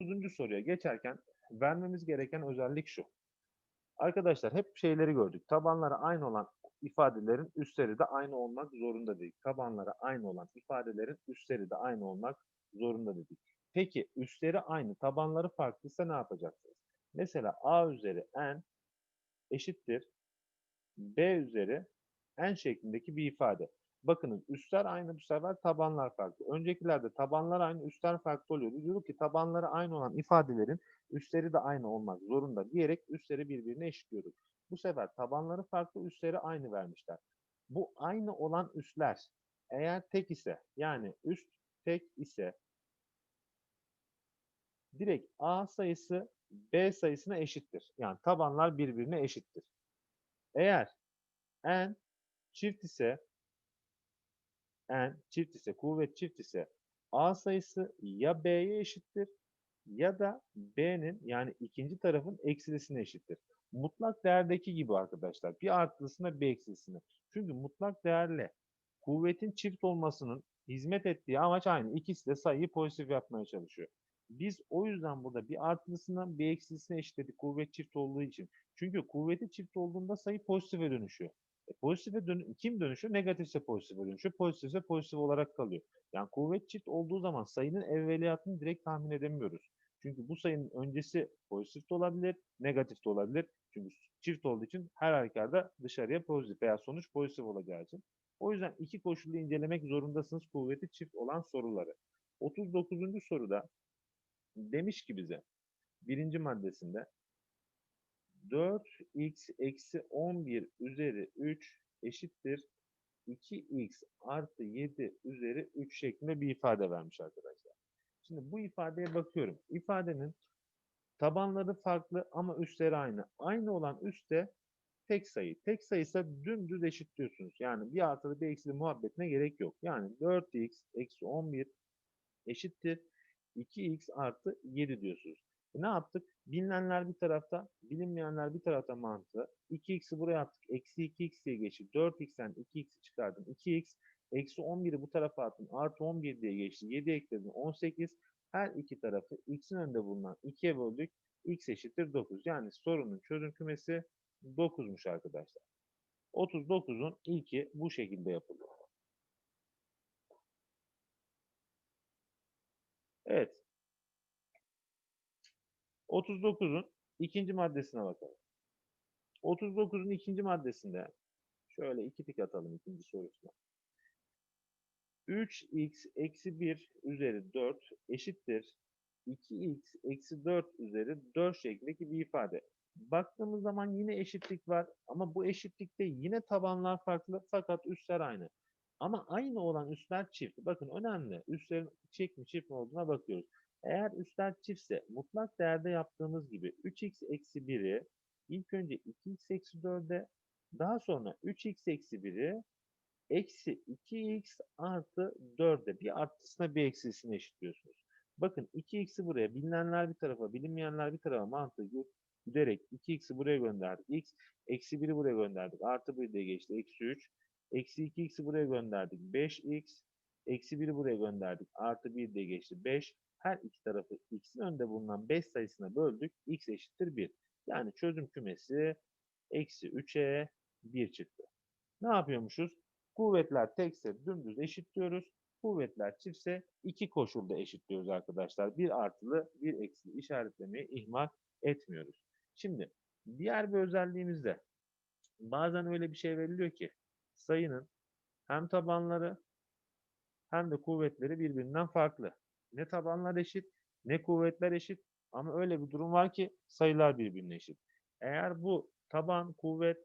9. soruya geçerken vermemiz gereken özellik şu. Arkadaşlar hep şeyleri gördük. Tabanları aynı olan ifadelerin üstleri de aynı olmak zorunda değil. Tabanları aynı olan ifadelerin üstleri de aynı olmak zorunda dedik. Peki üstleri aynı, tabanları farklıysa ne yapacaksınız? Mesela a üzeri n eşittir b üzeri n şeklindeki bir ifade. Bakınız üstler aynı bu sefer tabanlar farklı. Öncekilerde tabanlar aynı üstler farklı oluyordu. Diyorduk ki tabanları aynı olan ifadelerin üstleri de aynı olmak zorunda diyerek üstleri birbirine eşitliyorduk. Bu sefer tabanları farklı üstleri aynı vermişler. Bu aynı olan üstler eğer tek ise yani üst tek ise direkt A sayısı B sayısına eşittir. Yani tabanlar birbirine eşittir. Eğer n çift ise n çift ise kuvvet çift ise A sayısı ya B'ye eşittir ya da B'nin yani ikinci tarafın eksilisine eşittir. Mutlak değerdeki gibi arkadaşlar. Bir artılısına bir eksilisine. Çünkü mutlak değerle kuvvetin çift olmasının hizmet ettiği amaç aynı. İkisi de sayıyı pozitif yapmaya çalışıyor. Biz o yüzden burada bir artılısından bir eksilisine eşitledik kuvvet çift olduğu için. Çünkü kuvveti çift olduğunda sayı pozitife dönüşüyor. E, pozitife dön kim dönüşüyor? Negatifse pozitife dönüşüyor. Pozitifse pozitif olarak kalıyor. Yani kuvvet çift olduğu zaman sayının evveliyatını direkt tahmin edemiyoruz. Çünkü bu sayının öncesi pozitif de olabilir, negatif de olabilir. Çünkü çift olduğu için her halükarda dışarıya pozitif veya sonuç pozitif olacağı için. O yüzden iki koşullu incelemek zorundasınız kuvveti çift olan soruları. 39. soruda demiş ki bize birinci maddesinde 4x eksi 11 üzeri 3 eşittir 2x artı 7 üzeri 3 şeklinde bir ifade vermiş arkadaşlar. Şimdi bu ifadeye bakıyorum. İfadenin tabanları farklı ama üstleri aynı. Aynı olan üstte tek sayı. Tek sayıysa dümdüz eşitliyorsunuz. Yani bir artılı bir eksili muhabbetine gerek yok. Yani 4x eksi 11 eşittir 2x artı 7 diyorsunuz. Ne yaptık? Bilinenler bir tarafta, bilinmeyenler bir tarafta mantığı. 2x'i buraya attık. Eksi 2x diye geçti. 4x'ten 2x'i çıkardım. 2x eksi 11'i bu tarafa attım. Artı 11 diye geçti. 7 ekledim. 18. Her iki tarafı x'in önünde bulunan 2'ye böldük. x eşittir 9. Yani sorunun çözüm kümesi 9'muş arkadaşlar. 39'un ilki bu şekilde yapılıyor. Evet. 39'un ikinci maddesine bakalım. 39'un ikinci maddesinde şöyle iki tik atalım ikinci sorusuna. 3x eksi 1 üzeri 4 eşittir 2x eksi 4 üzeri 4 şeklindeki bir ifade. Baktığımız zaman yine eşitlik var ama bu eşitlikte yine tabanlar farklı fakat üstler aynı. Ama aynı olan üstler çift. Bakın önemli. Üstlerin çift mi çift mi olduğuna bakıyoruz. Eğer üstler çiftse mutlak değerde yaptığımız gibi 3x eksi 1'i ilk önce 2x eksi 4'e daha sonra 3x eksi 1'i eksi 2x artı 4'e bir artısına bir eksilisine eşitliyorsunuz. Bakın 2x'i buraya bilinenler bir tarafa bilinmeyenler bir tarafa mantığı giderek 2x'i buraya gönderdik. x eksi 1'i buraya gönderdik. Artı 1 diye geçti. Eksi 3. Eksi 2x'i buraya gönderdik. 5x. Eksi 1'i buraya gönderdik. Artı 1 diye geçti. 5 her iki tarafı x'in önünde bulunan 5 sayısına böldük. x eşittir 1. Yani çözüm kümesi eksi 3'e 1 çıktı. Ne yapıyormuşuz? Kuvvetler tekse dümdüz eşitliyoruz. Kuvvetler çiftse iki koşulda eşitliyoruz arkadaşlar. Bir artılı bir eksili işaretlemeyi ihmal etmiyoruz. Şimdi diğer bir özelliğimiz de bazen öyle bir şey veriliyor ki sayının hem tabanları hem de kuvvetleri birbirinden farklı. Ne tabanlar eşit ne kuvvetler eşit ama öyle bir durum var ki sayılar birbirine eşit. Eğer bu taban, kuvvet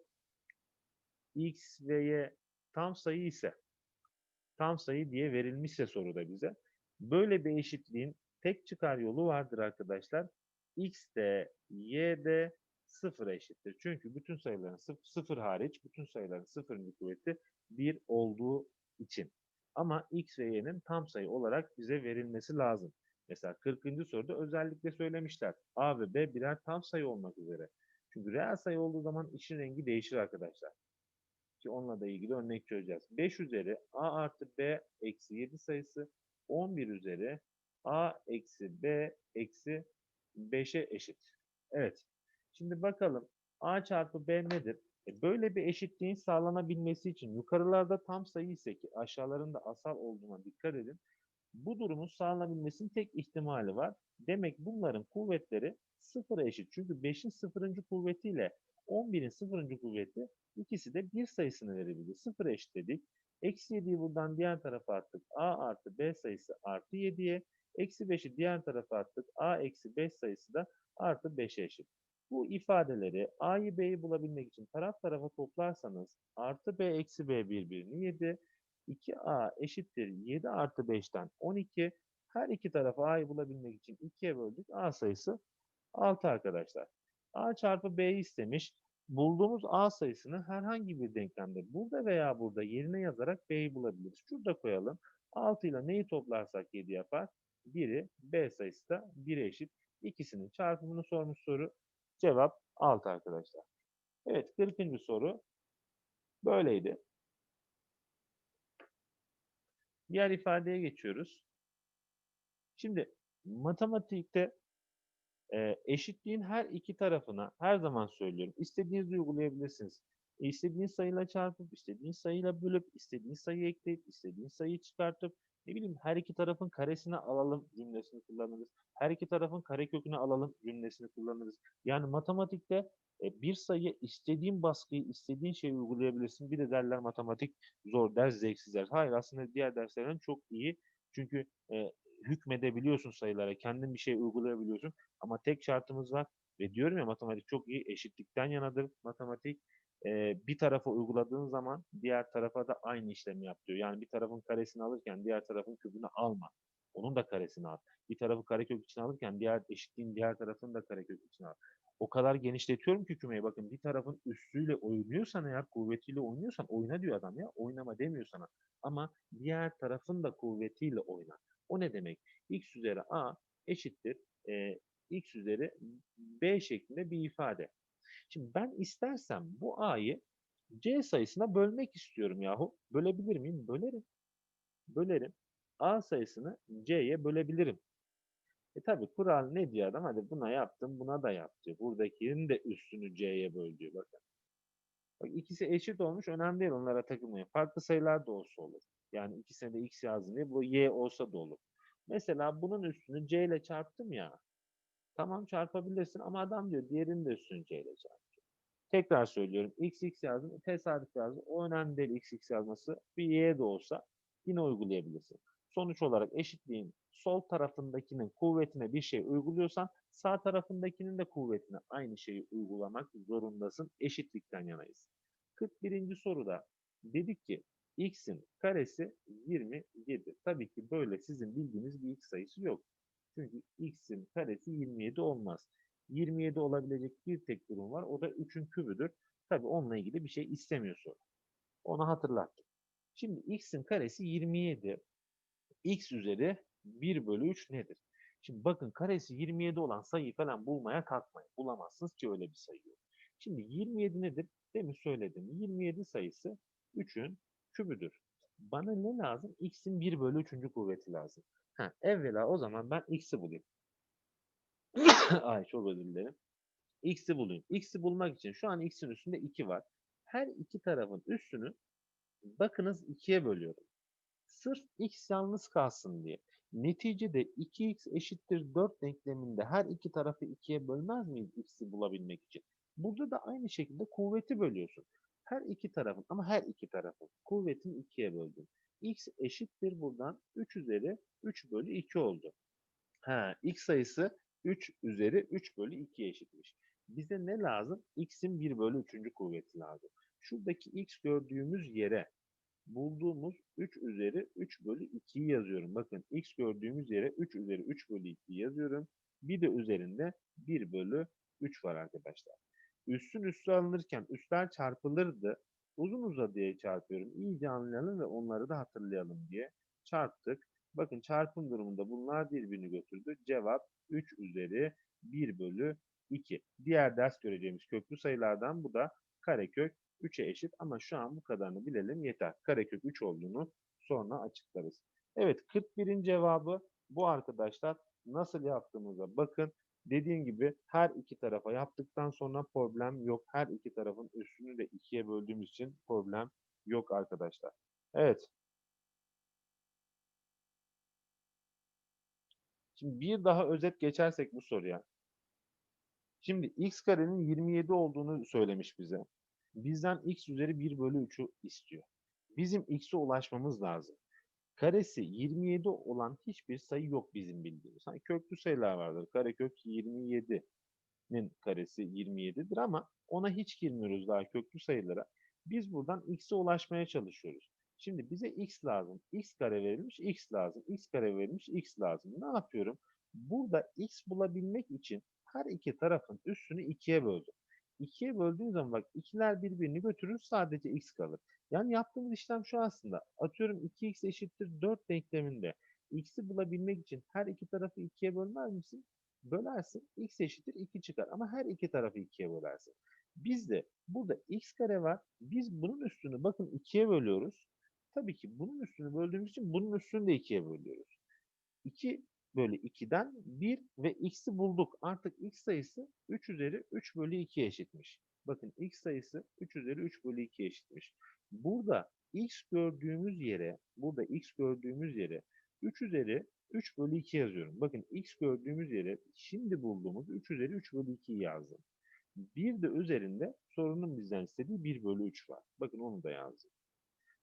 x ve y tam sayı ise tam sayı diye verilmişse soruda bize böyle bir eşitliğin tek çıkar yolu vardır arkadaşlar. x de y de sıfıra eşittir. Çünkü bütün sayıların sıfır, sıfır hariç bütün sayıların sıfırıncı kuvveti 1 olduğu için. Ama x ve y'nin tam sayı olarak bize verilmesi lazım. Mesela 40. soruda özellikle söylemişler. A ve B birer tam sayı olmak üzere. Çünkü reel sayı olduğu zaman işin rengi değişir arkadaşlar. Ki onunla da ilgili örnek çözeceğiz. 5 üzeri A artı B eksi 7 sayısı 11 üzeri A eksi B eksi 5'e eşit. Evet. Şimdi bakalım A çarpı B nedir? E böyle bir eşitliğin sağlanabilmesi için yukarılarda tam sayı ise ki aşağılarında asal olduğuna dikkat edin. Bu durumun sağlanabilmesinin tek ihtimali var. Demek bunların kuvvetleri sıfıra eşit. Çünkü 5'in sıfırıncı kuvvetiyle 11'in sıfırıncı kuvveti ikisi de bir sayısını verebilir. Sıfıra eşit dedik. Eksi 7'yi buradan diğer tarafa attık. A artı B sayısı artı 7'ye. Eksi 5'i diğer tarafa attık. A eksi 5 sayısı da artı 5'e eşit. Bu ifadeleri A'yı B'yi bulabilmek için taraf tarafa toplarsanız artı B eksi B birbirini 7. 2A eşittir 7 artı 5'ten 12. Her iki tarafı A'yı bulabilmek için 2'ye böldük. A sayısı 6 arkadaşlar. A çarpı B'yi istemiş. Bulduğumuz A sayısını herhangi bir denklemde burada veya burada yerine yazarak B'yi bulabiliriz. Şurada koyalım. 6 ile neyi toplarsak 7 yapar? 1'i B sayısı da 1'e eşit. İkisinin çarpımını sormuş soru. Cevap 6 arkadaşlar. Evet 40. soru böyleydi. Diğer ifadeye geçiyoruz. Şimdi matematikte e, eşitliğin her iki tarafına her zaman söylüyorum. İstediğinizi uygulayabilirsiniz. E, istediğiniz sayıyla çarpıp, istediğiniz sayıyla bölüp, istediğiniz sayıyı ekleyip, istediğiniz sayıyı çıkartıp, ne bileyim her iki tarafın karesini alalım cümlesini kullanırız. Her iki tarafın karekökünü alalım cümlesini kullanırız. Yani matematikte e, bir sayı istediğin baskıyı, istediğin şeyi uygulayabilirsin. Bir de derler matematik zor ders, zevksiz ders. Hayır aslında diğer derslerden çok iyi. Çünkü e, hükmedebiliyorsun sayılara, kendin bir şey uygulayabiliyorsun. Ama tek şartımız var ve diyorum ya matematik çok iyi, eşitlikten yanadır matematik. Ee, bir tarafa uyguladığın zaman diğer tarafa da aynı işlemi yap diyor. Yani bir tarafın karesini alırken diğer tarafın kübünü alma. Onun da karesini al. Bir tarafı karekök için alırken diğer eşitliğin diğer tarafını da karekök için al. O kadar genişletiyorum ki kümeyi bakın bir tarafın üstüyle oynuyorsan eğer kuvvetiyle oynuyorsan oyna diyor adam ya. Oynama demiyor sana. Ama diğer tarafın da kuvvetiyle oyna. O ne demek? x üzeri a eşittir e, x üzeri b şeklinde bir ifade. Şimdi ben istersem bu a'yı c sayısına bölmek istiyorum yahu. Bölebilir miyim? Bölerim. Bölerim. a sayısını c'ye bölebilirim. E tabi kural ne diyor adam? Hadi buna yaptım, buna da yap diyor. Buradakinin de üstünü c'ye böl diyor. Bakın. Bak ikisi eşit olmuş. Önemli değil onlara takılmayın. Farklı sayılar da olsa olur. Yani ikisine de x yazdım diye bu y olsa da olur. Mesela bunun üstünü c ile çarptım ya. Tamam çarpabilirsin ama adam diyor diğerinin de ile çarpacak. Tekrar söylüyorum. x x yazdım. Tesadüf yazdım. O önemli değil x x yazması. Bir y de olsa yine uygulayabilirsin. Sonuç olarak eşitliğin sol tarafındakinin kuvvetine bir şey uyguluyorsan sağ tarafındakinin de kuvvetine aynı şeyi uygulamak zorundasın. Eşitlikten yanayız. 41. soruda dedik ki x'in karesi 27'dir. Tabii ki böyle sizin bildiğiniz bir x sayısı yok. Çünkü x'in karesi 27 olmaz. 27 olabilecek bir tek durum var. O da 3'ün kübüdür. Tabii onunla ilgili bir şey istemiyor soru. Onu hatırlattım. Şimdi x'in karesi 27. x üzeri 1 bölü 3 nedir? Şimdi bakın karesi 27 olan sayıyı falan bulmaya kalkmayın. Bulamazsınız ki öyle bir sayı yok. Şimdi 27 nedir? Demin söyledim. 27 sayısı 3'ün kübüdür. Bana ne lazım? X'in 1 bölü 3. kuvveti lazım. Ha, evvela o zaman ben X'i bulayım. Ay çok özür dilerim. X'i bulayım. X'i bulmak için şu an X'in üstünde 2 var. Her iki tarafın üstünü bakınız 2'ye bölüyorum. Sırf X yalnız kalsın diye. Neticede 2x eşittir 4 denkleminde her iki tarafı 2'ye bölmez miyiz x'i bulabilmek için? Burada da aynı şekilde kuvveti bölüyorsun. Her iki tarafın ama her iki tarafın kuvvetini 2'ye böldüm. X eşittir buradan 3 üzeri 3 bölü 2 oldu. Ha, x sayısı 3 üzeri 3 bölü 2 eşitmiş. Bize ne lazım? x'in 1 bölü 3. kuvveti lazım. Şuradaki x gördüğümüz yere bulduğumuz 3 üzeri 3 bölü 2'yi yazıyorum. Bakın x gördüğümüz yere 3 üzeri 3 bölü 2 yazıyorum. Bir de üzerinde 1 bölü 3 var arkadaşlar. Üstün üstü alınırken üstler çarpılırdı. Uzun uzadıya çarpıyorum. İyice anlayalım ve onları da hatırlayalım diye çarptık. Bakın çarpım durumunda bunlar birbirini götürdü. Cevap 3 üzeri 1 bölü 2. Diğer ders göreceğimiz köklü sayılardan bu da karekök 3'e eşit ama şu an bu kadarını bilelim yeter. Karekök 3 olduğunu sonra açıklarız. Evet 41'in cevabı bu arkadaşlar nasıl yaptığımıza bakın. Dediğim gibi her iki tarafa yaptıktan sonra problem yok. Her iki tarafın üstünü de ikiye böldüğümüz için problem yok arkadaşlar. Evet. Şimdi bir daha özet geçersek bu soruya. Şimdi x karenin 27 olduğunu söylemiş bize. Bizden x üzeri 1 bölü 3'ü istiyor. Bizim x'e ulaşmamız lazım. Karesi 27 olan hiçbir sayı yok bizim bildiğimiz. Hani köklü sayılar vardır. Karekök 27'nin karesi 27'dir ama ona hiç girmiyoruz daha köklü sayılara. Biz buradan x'e ulaşmaya çalışıyoruz. Şimdi bize x lazım. x kare verilmiş, x lazım. x kare verilmiş, x lazım. Ne yapıyorum? Burada x bulabilmek için her iki tarafın üstünü ikiye böldüm. İkiye böldüğüm zaman bak ikiler birbirini götürür sadece x kalır. Yani yaptığımız işlem şu aslında. Atıyorum 2x eşittir 4 denkleminde. x'i bulabilmek için her iki tarafı ikiye bölmez misin? Bölersin. x eşittir 2 çıkar. Ama her iki tarafı ikiye bölersin. Bizde burada x kare var. Biz bunun üstünü bakın ikiye bölüyoruz. Tabii ki bunun üstünü böldüğümüz için bunun üstünü de ikiye bölüyoruz. 2 bölü 2'den 1 ve x'i bulduk. Artık x sayısı 3 üzeri 3 bölü 2 eşitmiş. Bakın x sayısı 3 üzeri 3 bölü 2 eşitmiş. Burada x gördüğümüz yere, burada x gördüğümüz yere 3 üzeri 3 bölü 2 yazıyorum. Bakın x gördüğümüz yere şimdi bulduğumuz 3 üzeri 3 bölü 2'yi yazdım. Bir de üzerinde sorunun bizden istediği 1 bölü 3 var. Bakın onu da yazdım.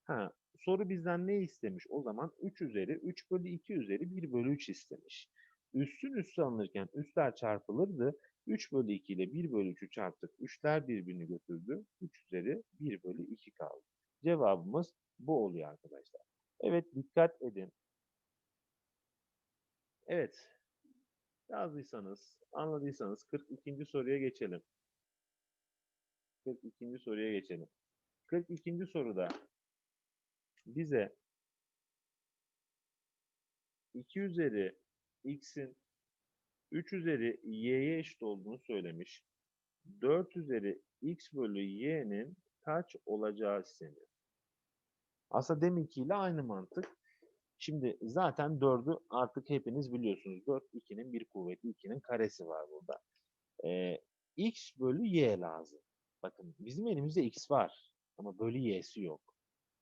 Ha, soru bizden ne istemiş? O zaman 3 üzeri 3 bölü 2 üzeri 1 bölü 3 istemiş. Üstün üstü alınırken üstler çarpılırdı. 3 bölü 2 ile 1 bölü 3'ü çarptık. Üçler birbirini götürdü. 3 üzeri 1 bölü 2 kaldı. Cevabımız bu oluyor arkadaşlar. Evet dikkat edin. Evet. Yazdıysanız, anladıysanız 42. soruya geçelim. 42. soruya geçelim. 42. soruda bize 2 üzeri x'in 3 üzeri y'ye eşit olduğunu söylemiş. 4 üzeri x bölü y'nin kaç olacağı isteniyor. Aslında deminkiyle aynı mantık. Şimdi zaten 4'ü artık hepiniz biliyorsunuz. 4 2'nin bir kuvveti 2'nin karesi var burada. Ee, x bölü y lazım. Bakın bizim elimizde x var ama bölü y'si yok.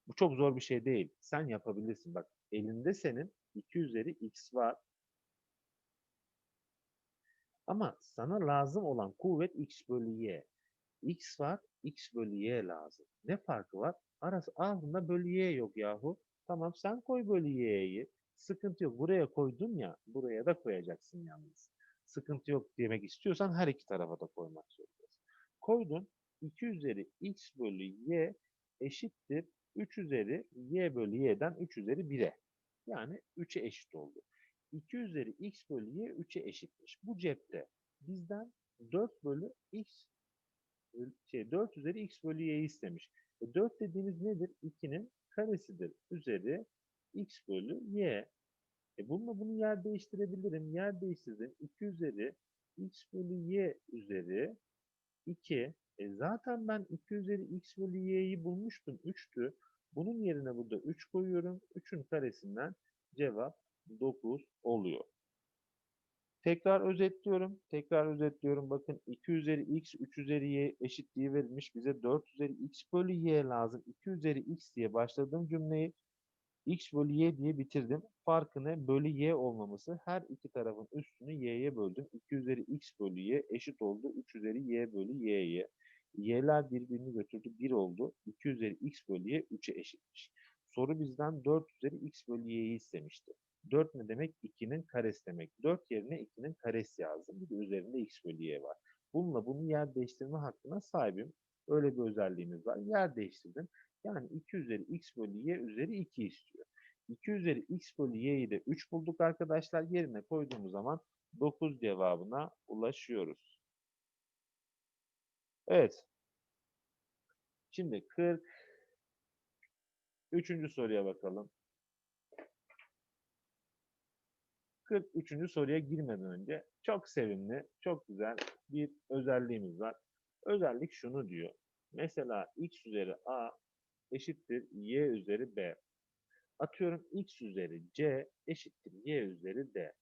Bu çok zor bir şey değil. Sen yapabilirsin. Bak elinde senin 2 üzeri x var. Ama sana lazım olan kuvvet x bölü y. x var, x bölü y lazım. Ne farkı var? Arası ağzında bölü y yok yahu. Tamam sen koy bölü y'yi. Sıkıntı yok. Buraya koydun ya, buraya da koyacaksın yalnız. Sıkıntı yok demek istiyorsan her iki tarafa da koymak zorundasın. Koydun 2 üzeri x bölü y eşittir 3 üzeri y bölü y'den 3 üzeri 1'e. Yani 3'e eşit oldu. 2 üzeri x bölü y 3'e eşitmiş. Bu cepte bizden 4 bölü x şey 4 üzeri x bölü y'yi istemiş. E 4 dediğimiz nedir? 2'nin karesidir. Üzeri x bölü y. E bununla bunu yer değiştirebilirim. Yer değiştirdim. 2 üzeri x bölü y üzeri 2. E zaten ben 2 üzeri x bölü y'yi bulmuştum. 3'tü. Bunun yerine burada 3 koyuyorum. 3'ün karesinden cevap 9 oluyor. Tekrar özetliyorum. Tekrar özetliyorum. Bakın 2 üzeri x, 3 üzeri y eşitliği verilmiş. Bize 4 üzeri x bölü y lazım. 2 üzeri x diye başladığım cümleyi x bölü y diye bitirdim. Farkı ne? Bölü y olmaması. Her iki tarafın üstünü y'ye böldüm. 2 üzeri x bölü y eşit oldu. 3 üzeri y bölü y'ye. Y'ler birbirini götürdü. 1 oldu. 2 üzeri x bölü y 3'e eşitmiş. Soru bizden 4 üzeri x bölü y'yi istemişti. 4 ne demek? 2'nin karesi demek. 4 yerine 2'nin karesi yazdım. Bir de üzerinde x bölü y var. Bununla bunu yer değiştirme hakkına sahibim. Öyle bir özelliğimiz var. Yer değiştirdim. Yani 2 üzeri x bölü y üzeri 2 istiyor. 2 üzeri x bölü y'yi de 3 bulduk arkadaşlar. Yerine koyduğumuz zaman 9 cevabına ulaşıyoruz. Evet. Şimdi 40 Üçüncü soruya bakalım. 43. soruya girmeden önce çok sevimli, çok güzel bir özelliğimiz var. Özellik şunu diyor. Mesela x üzeri a eşittir y üzeri b. Atıyorum x üzeri c eşittir y üzeri d.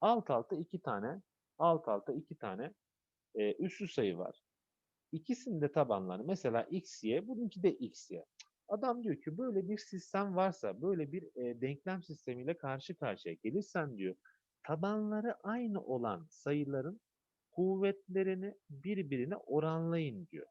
Alt alta iki tane alt alta iki tane e, üslü sayı var. İkisinin de tabanları mesela x, y, bununki de x, y. Adam diyor ki böyle bir sistem varsa, böyle bir e, denklem sistemiyle karşı karşıya gelirsen diyor, tabanları aynı olan sayıların kuvvetlerini birbirine oranlayın diyor.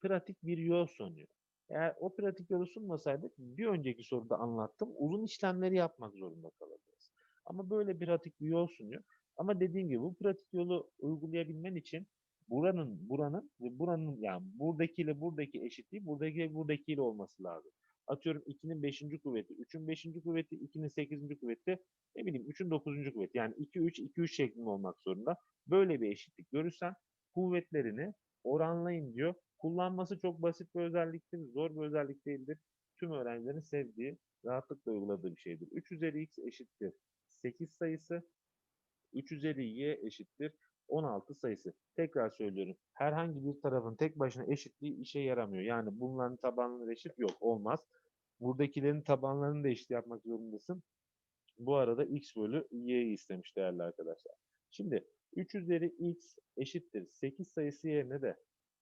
Pratik bir yol sunuyor. Eğer o pratik yolu sunmasaydık bir önceki soruda anlattım uzun işlemleri yapmak zorunda kalacağız. Ama böyle bir pratik bir yol sunuyor. Ama dediğim gibi bu pratik yolu uygulayabilmen için buranın buranın ve buranın yani buradakiyle buradaki eşitliği buradaki buradakiyle olması lazım. Atıyorum 2'nin 5. kuvveti, 3'ün 5. kuvveti, 2'nin 8. kuvveti, ne bileyim 3'ün 9. kuvveti. Yani 2 3 2 3 şeklinde olmak zorunda. Böyle bir eşitlik görürsen kuvvetlerini oranlayın diyor. Kullanması çok basit bir özelliktir, zor bir özellik değildir. Tüm öğrencilerin sevdiği, rahatlıkla uyguladığı bir şeydir. 3 üzeri x eşittir 8 sayısı, 3 üzeri y eşittir 16 sayısı. Tekrar söylüyorum. Herhangi bir tarafın tek başına eşitliği işe yaramıyor. Yani bunların tabanları eşit yok. Olmaz. Buradakilerin tabanlarını da eşit yapmak zorundasın. Bu arada x bölü y'yi istemiş değerli arkadaşlar. Şimdi 3 üzeri x eşittir 8 sayısı yerine de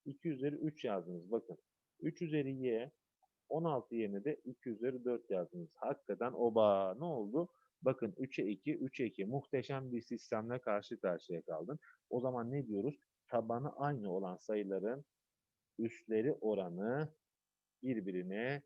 2 üzeri 3 yazdınız. Bakın 3 üzeri y 16 yerine de 2 üzeri 4 yazdınız. Hakikaten oba ne oldu? Bakın 3'e 2, 3'e 2 muhteşem bir sistemle karşı karşıya kaldın. O zaman ne diyoruz? Tabanı aynı olan sayıların üstleri oranı birbirine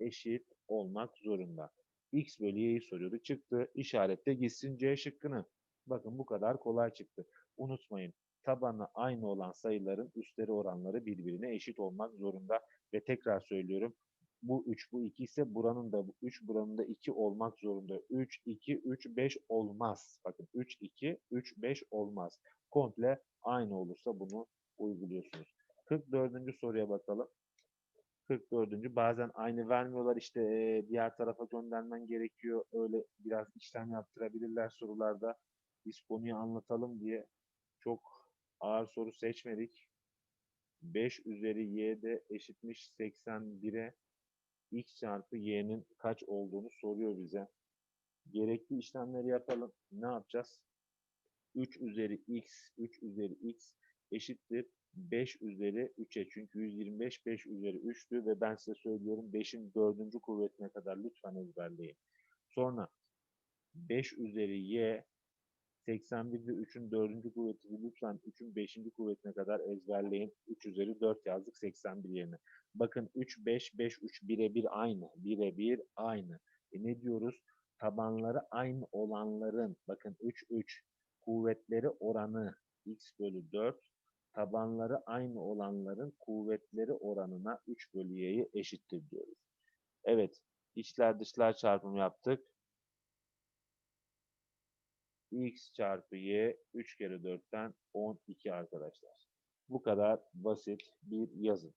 eşit olmak zorunda. X bölü y'yi soruyordu. Çıktı. İşaretle gitsin C şıkkını. Bakın bu kadar kolay çıktı. Unutmayın. Tabanı aynı olan sayıların üstleri oranları birbirine eşit olmak zorunda. Ve tekrar söylüyorum bu 3, bu 2 ise buranın da 3, buranın da 2 olmak zorunda. 3, 2, 3, 5 olmaz. Bakın 3, 2, 3, 5 olmaz. Komple aynı olursa bunu uyguluyorsunuz. 44. soruya bakalım. 44. bazen aynı vermiyorlar işte diğer tarafa göndermen gerekiyor. Öyle biraz işlem yaptırabilirler sorularda. Biz konuyu anlatalım diye çok ağır soru seçmedik. 5 üzeri y de eşitmiş 81'e x çarpı y'nin kaç olduğunu soruyor bize. Gerekli işlemleri yapalım. Ne yapacağız? 3 üzeri x, 3 üzeri x eşittir 5 üzeri 3'e. Çünkü 125 5 üzeri 3'tü ve ben size söylüyorum 5'in 4. kuvvetine kadar lütfen ezberleyin. Sonra 5 üzeri y 81 ve 3'ün 4. kuvvetini lütfen 3'ün 5. kuvvetine kadar ezberleyin. 3 üzeri 4 yazdık 81 yerine. Bakın 3, 5, 5, 3 birebir aynı. Birebir aynı. E ne diyoruz? Tabanları aynı olanların, bakın 3, 3 kuvvetleri oranı x bölü 4 tabanları aynı olanların kuvvetleri oranına 3 bölü y'yi eşittir diyoruz. Evet, içler dışlar çarpımı yaptık. X çarpı y 3 kere 4'ten 12 arkadaşlar. Bu kadar basit bir yazım.